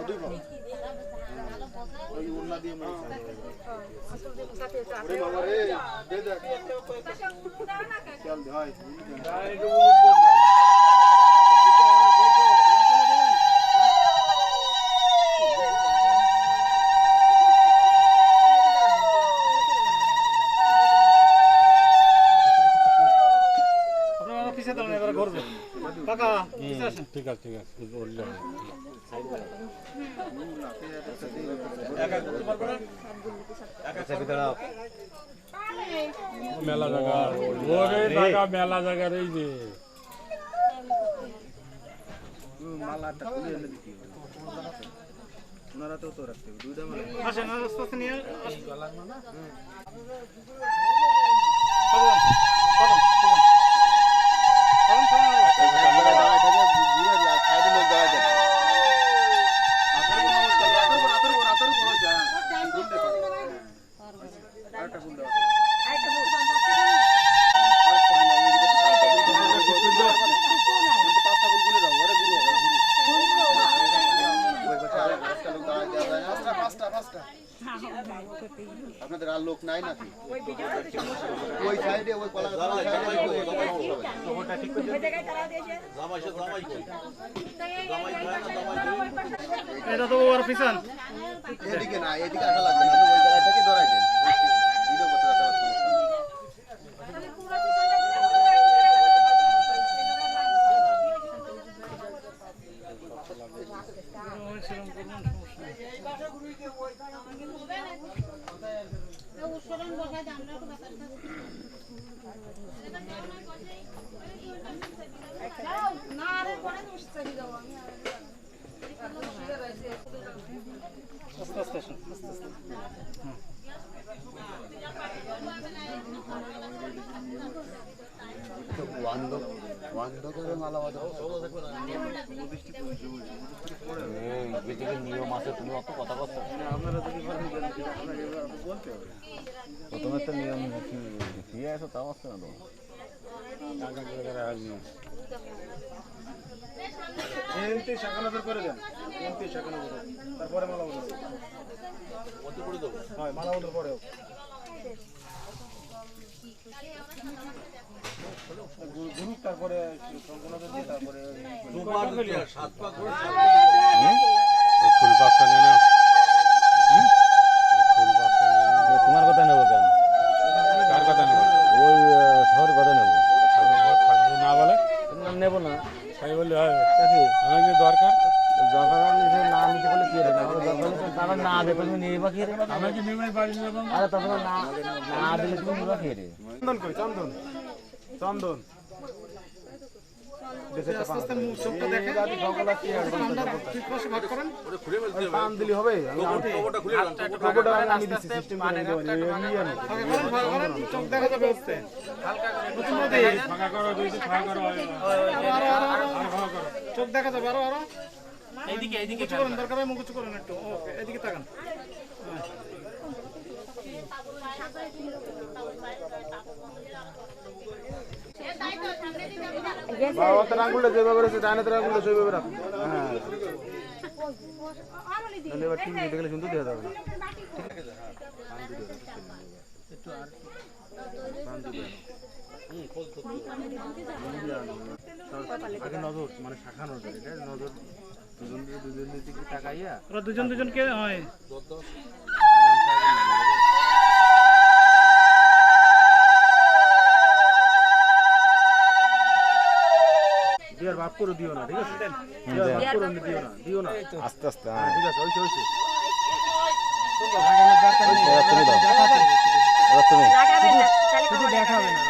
পাও দুই পাও ওই উন্না দিয়ে মারি ওরে বাবা রে দে দেখ। চল দে দাঁড়ান এবার ঘুরবে কাকা ঠিক আছে ঠিক আছে। বললে মেলা জায়গা ওরে জায়গা মেলা জায়গার এই যে মালাটা খুলে এনে দিতে ওনারা তো তো রাখতে দুইটা মালা আসেন নিয়ে আপনাদের আর লোক নাই নাকি? ওই সাইডে ওই কলা এটা তো ওর পিছন। এদিকে না এদিকে আসা লাগবে না ওই জায়গা থেকে ধরাই দেন। আস্তে আস্তে আসেন আস্তে আস্তে অন্ধকারে মালা বাঁধা নিয়ম আছে তুমি অত কথা বলছো? আপনারা যদি পারেন আপনাকে বলতে হবে প্রথমে তো নিয়ম দিয়ে আসো তাও আসছে না করে দেন তারপরে মালা হয় মালা পরেও গুরু তারপরে শঙ্করনগর দিয়ে তারপরে ফুল বাচ্চা নেই না। ফুল বাচ্চা নেই। না। তোমার কথা নেব কেন? কার কথা নেই ওই ঠাকুর কথা নেব। ঠাকুর না বলে? নেব না? তাই বললে দেখি আমার দরকার? না নিয়ে নিয়ে নেব? নিবা চন্দন? চন্দন। চোখ দেখা যাবে আরও আরও আরও চোখ দেখা যাবে আরও আরও। এইদিকে এইদিকে কিছু করেন দরকার হয় মুখ কিছু করেন একটু। ওকে এদিকে তাকান। বাবা তো আঙ্গুলটা যেভাবে রয়েছে ডাইনে তো আঙ্গুলটা সেভাবে রাখ। হ্যাঁ। নাহলে এবার টিভি দেখলে শুনতে দেওয়া যাবে। না আগে নজর মানে শাখা নজর এটা নজর দুজন দুজন দিকে তাকাইয়া ওরা দুজন দুজনকে হয়। দেওয়ার ভাব করে দিও না ঠিক আছে? হ্যাঁ। দেওয়ার করে দিও না দিও না। আস্তে আস্তে হ্যাঁ, হ্যাঁ। ঠিক আছে হইছে হইছে। তুমি দাও। তুমি দেখাবে না।